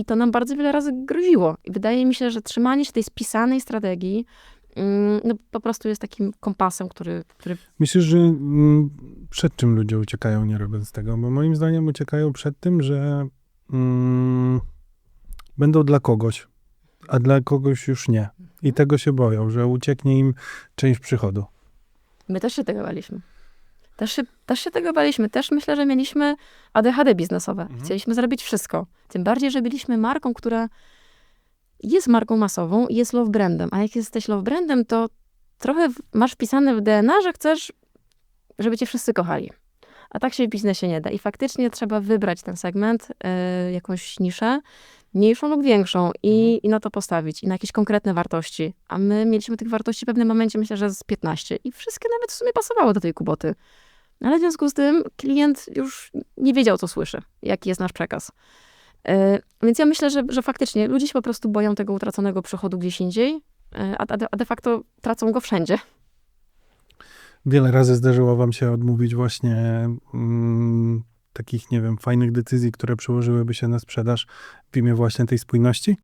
i to nam bardzo wiele razy groziło. I wydaje mi się, że trzymanie się tej spisanej strategii mm, no, po prostu jest takim kompasem, który, który Myślisz, że mm, przed czym ludzie uciekają, nie robiąc tego? Bo moim zdaniem uciekają przed tym, że mm, będą dla kogoś, a dla kogoś już nie. I tego się boją, że ucieknie im część przychodu. My też się tego baliśmy. Też się, też się tego baliśmy. Też myślę, że mieliśmy ADHD biznesowe. Mhm. Chcieliśmy zrobić wszystko. Tym bardziej, że byliśmy marką, która jest marką masową i jest love brandem. A jak jesteś love brandem, to trochę masz wpisane w DNA, że chcesz, żeby cię wszyscy kochali. A tak się w biznesie nie da. I faktycznie trzeba wybrać ten segment, y, jakąś niszę, mniejszą lub większą i, i na to postawić. I na jakieś konkretne wartości. A my mieliśmy tych wartości w pewnym momencie, myślę, że z 15. I wszystkie nawet w sumie pasowały do tej kuboty. Ale w związku z tym klient już nie wiedział, co słyszy, jaki jest nasz przekaz. Y, Więc ja myślę, że, że faktycznie ludzie się po prostu boją tego utraconego przychodu gdzieś indziej, de, a de facto tracą go wszędzie. Wiele razy zdarzyło wam się odmówić właśnie mm, takich, nie wiem, fajnych decyzji, które przełożyłyby się na sprzedaż w imię właśnie tej spójności?